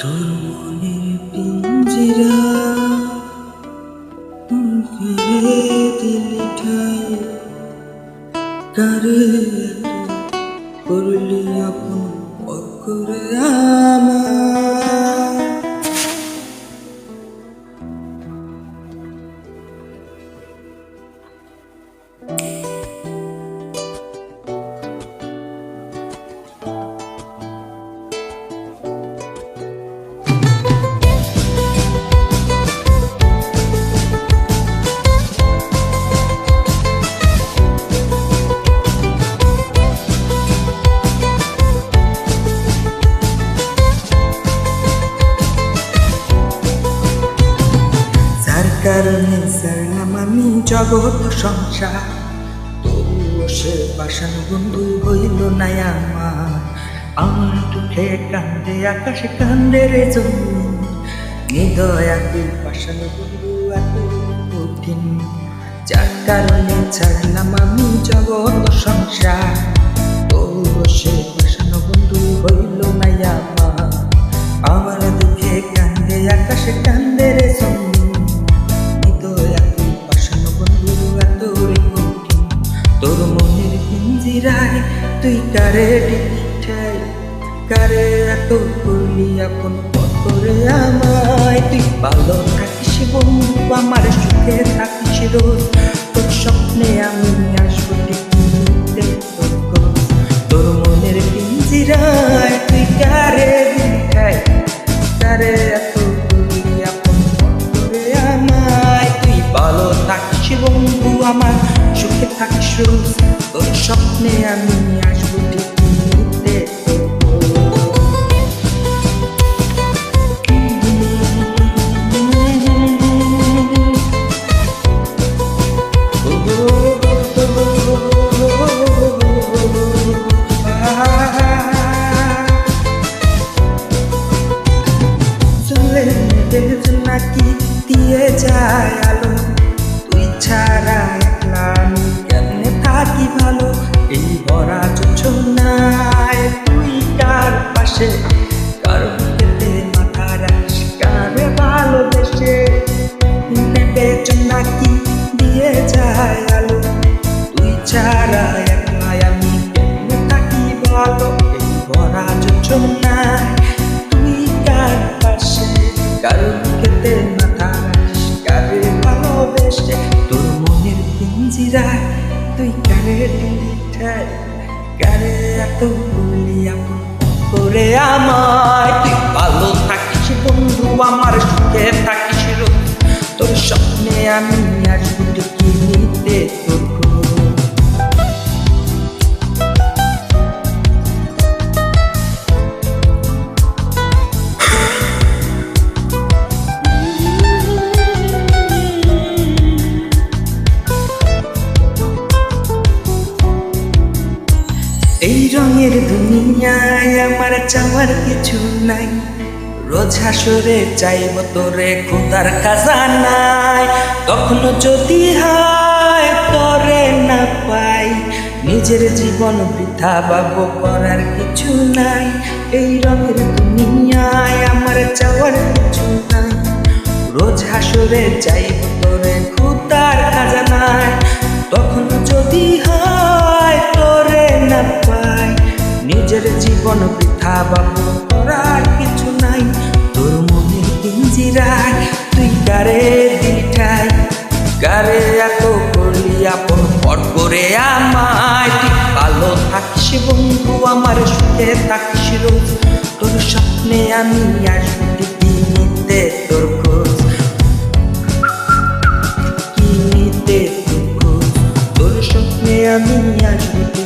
তোর মনের পিঞ্জিরা ফিরে দিলি ঠাই কারে করলি আপন করে আমার যার কারণে সারলাম আমি জগৎ সংসার। তবুও সে পাশান বন্ধু হইল না আমার। আমার চোখে কান্দে, আকাশে কান্দে রে জমিন। হৃদয় আকি পাশান বন্ধু এত কঠিন। যার কারণে ছাড়লাম আমি জগৎ সংসার। তোর মনের পিঞ্জিরায় তুই কারে ঠাই কারে এত করলি আপন করে আমায়? তুই ভালো থাকিস বন্ধু, আমার সুখে থাকিস রোজ। তোর স্বপ্নে আমি আসব তোর মনের পিঞ্জিরায় তুই কারে ঠাই কারে এত করলি আপন করে আমায়? তুই ভালো থাকিস বন্ধু, আমার সুখে থাকিস রোজ তোর স্বপ্নে আমি আসব। পিঞ্জিরায় তুই কানে দিলি ঠাই কানে এত বলি করে আমার তুই ভালো থাকিস বন্ধু, আমার সুখে থাকিস তোর স্বপ্নে আমি আসব কি নিতে তোর রঙের দুনিয়ায় আমার চাওয়ার কিছু নাই। রোজ হাসরে চাইব তোরে খোদার খাজানায়। কখনো যদি হয় তোরে না পাই, নিজের জীবন বৃথা বাবু করার কিছু নাই। এই রঙের দুনিয়ায় আমার চাওয়ার কিছু নাই। রোজ হাসরে চাইব তোরে নিজের জীবন বৃথা বাবু কিছু নাই। তোর পিঞ্জিরায়, তুই কারে দিঠাই কারে এত করলি আপন পর করে আমায়? ভালো থাকিস বন্ধু, আমার সুখে থাকিস তোর স্বপ্নে আমি আসব ঠিকই নিতে তোর খোঁজ। কি নিতে তোর খোঁজ। তোর স্বপ্নে আমি আসব